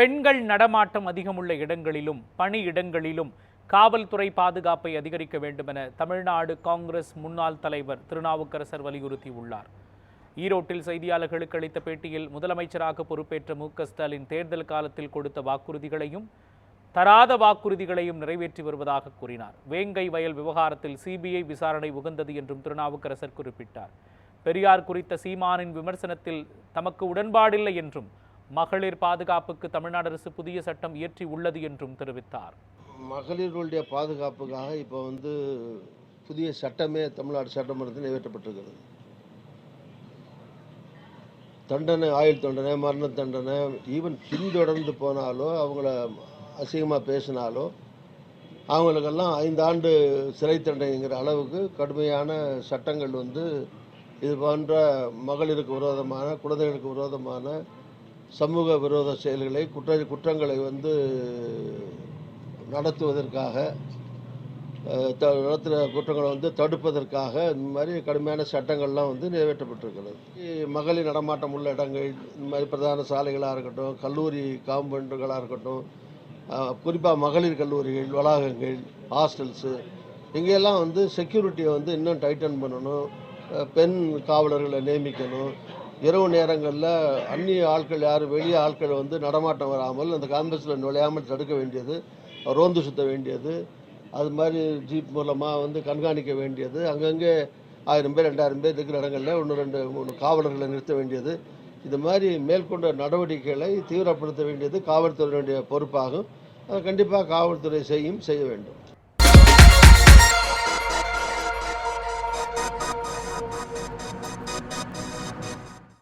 பெண்கள் நடமாட்டம் அதிகமுள்ள இடங்களிலும் பணியிடங்களிலும் காவல்துறை பாதுகாப்பை அதிகரிக்க வேண்டுமென தமிழ்நாடு காங்கிரஸ் முன்னாள் தலைவர் திருநாவுக்கரசர் வலியுறுத்தியுள்ளார். ஈரோட்டில் செய்தியாளர்களுக்கு அளித்த பேட்டியில் முதலமைச்சராக பொறுப்பேற்ற மு ஸ்டாலின் தேர்தல் காலத்தில் கொடுத்த வாக்குறுதிகளையும் தராத வாக்குறுதிகளையும் நிறைவேற்றி வருவதாக கூறினார். வேங்கை வயல் விவகாரத்தில் சிபிஐ விசாரணை உகந்தது என்றும் திருநாவுக்கரசர் குறிப்பிட்டார். பெரியார் குறித்த சீமானின் விமர்சனத்தில் தமக்கு உடன்பாடில்லை என்றும் மகளிர் பாதுகாப்புக்கு தமிழ்நாடு அரசு புதிய சட்டம் இயற்றி உள்ளது என்றும் தெரிவித்தார். மகளிர்களுடைய பாதுகாப்புக்காக இப்போ வந்து புதிய சட்டமே தமிழ்நாடு சட்டமன்றத்தில் நிறைவேற்றப்பட்டிருக்கிறது. தண்டனை ஆயுள் தண்டனை மரண தண்டனை ஈவன் பின்தொடர்ந்து போனாலோ அவங்கள அசிங்கமாக பேசினாலோ அவங்களுக்கெல்லாம் ஐந்தாண்டு சிறை தண்டனைங்கிற அளவுக்கு கடுமையான சட்டங்கள் வந்து இது போன்ற மகளிருக்கு விரோதமான குழந்தைகளுக்கு விரோதமான சமூக விரோத செயல்களை குற்ற குற்றங்களை வந்து நடத்துவதற்காக த- நடத்துகிற குற்றங்களை வந்து தடுப்பதற்காக இந்த மாதிரி கடுமையான சட்டங்கள்லாம் வந்து நிறைவேற்றப்பட்டிருக்கிறது. மகளிர் நடமாட்டம் உள்ள இடங்கள் இந்த மாதிரி பிரதான சாலைகளாக இருக்கட்டும் கல்லூரி காம்பவுண்டுகளாக இருக்கட்டும் குறிப்பாக மகளிர் கல்லூரிகள் வளாகங்கள் ஹாஸ்டல்ஸு இங்கெல்லாம் வந்து செக்யூரிட்டியை வந்து இன்னும் டைட்டன் பண்ணணும். பெண் காவலர்களை நியமிக்கணும். இரவு நேரங்களில் அந்நிய ஆட்கள் யாரும் வெளியே ஆட்கள் வந்து நடமாட்டம் வராமல் அந்த காம்பஸில் நுழையாமல் தடுக்க வேண்டியது ரோந்து சுத்த வேண்டியது அது மாதிரி ஜீப் மூலமாக வந்து கண்காணிக்க வேண்டியது அங்கங்கே ஆயிரம் பேர் ரெண்டாயிரம் பேர் இருக்கிற இடங்களில் ஒன்று ரெண்டு மூணு காவலர்களை நிறுத்த வேண்டியது. இது மாதிரி மேற்கொண்ட நடவடிக்கைகளை தீவிரப்படுத்த வேண்டியது காவல்துறையினுடைய பொறுப்பாகும். அதை கண்டிப்பாக காவல்துறை செய்யும் செய்ய வேண்டும்.